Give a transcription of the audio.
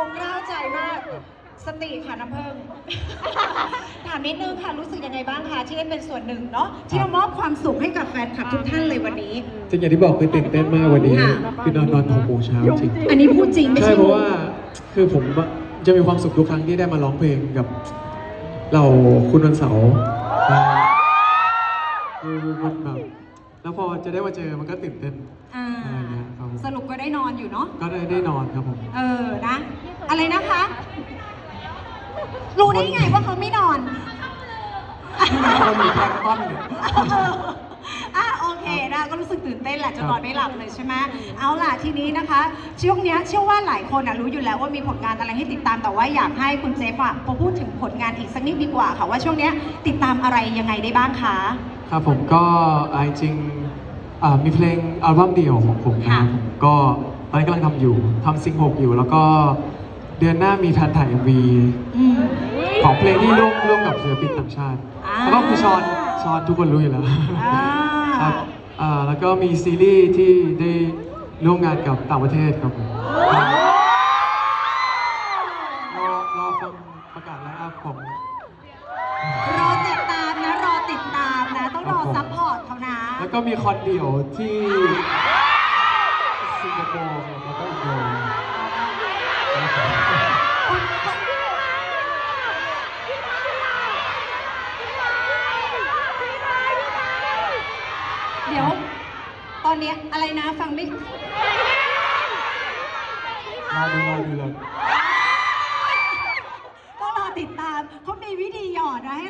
องค์กล้าวใจมาก สติค่ะน้ำเพิ่ง ถามนิดนึงค่ะรู้สึกยังไงบ้างคะที่ได้เป็นส่วนหนึ่งเนาะที่เรามอบความสุขให้กับแฟนคลับทุกท่านเลยวันนี้ จริงอย่างที่บอกคือตื่นเต้นมากวันนี้ค่ะ คือนอนนอนหกโมงเช้าจริง อันนี้พูดจริงไม่ใช่ใช่เพราะว่าคือผมจะมีความสุขทุกครั้งที่ได้มาร้องเพลงกับเราคุณวันเสาร์คือมันแบบแล้วพอจะได้มาเจอมันก็ตื่นเต้นอ่าอะไรเงี้ยครับผมสรุปก็ได้นอนอยู่เนาะก็ได้ได้นอนครับผม เออนะ อะไรนะคะ รู้ได้ไงว่าเขาไม่นอนมีคนมีแพลงก์ต้อนอะโอเคนะก็รู้สึกตื่นเต้นแหละจะนอนไม่หลับเลยใช่ไหมเอาล่ะทีนี้นะคะ ช่วงเนี้ยเชื่อว่าหลายคนอะรู้อยู่แล้วว่ามีผลงานอะไรให้ติดตามแต่ว่าอยากให้คุณเจฟอะพอพูดถึงผลงานอีกสักนิดดีกว่าค่ะว่าช่วงเนี้ยติดตามอะไรยังไงได้บ้างคะ ครับผมก็อ่าจริงๆอ่ามีเพลงอัลบั้มเดี่ยวของผมนะครับผมก็ตอนนี้กำลังทำอยู่ทำซิงหกอยู่ แล้วก็ เดือนหน้ามีแพลนถ่าย MV อืม ของเพลงที่ร่วมร่วมกับศิลปินต่างชาติ อ่า แล้วก็คือชอนชอนทุกคนรู้อยู่แล้วอ่าครับอ่าแล้วก็มีซีรีส์ที่ได้ร่วมงานกับต่างประเทศครับผมรอรอฟังประกาศไลน์อัพของ รอติดตามนะ รอติดตามนะ ต้องรอซัพพอร์ตเขานะ แล้วก็มีคอนเดี่ยวที่ อนเนี้ยอะไรนะฟังไม่รอดูรอดูเลย ก็รอติดตามเขามีวิธีหยอดนะให้เรา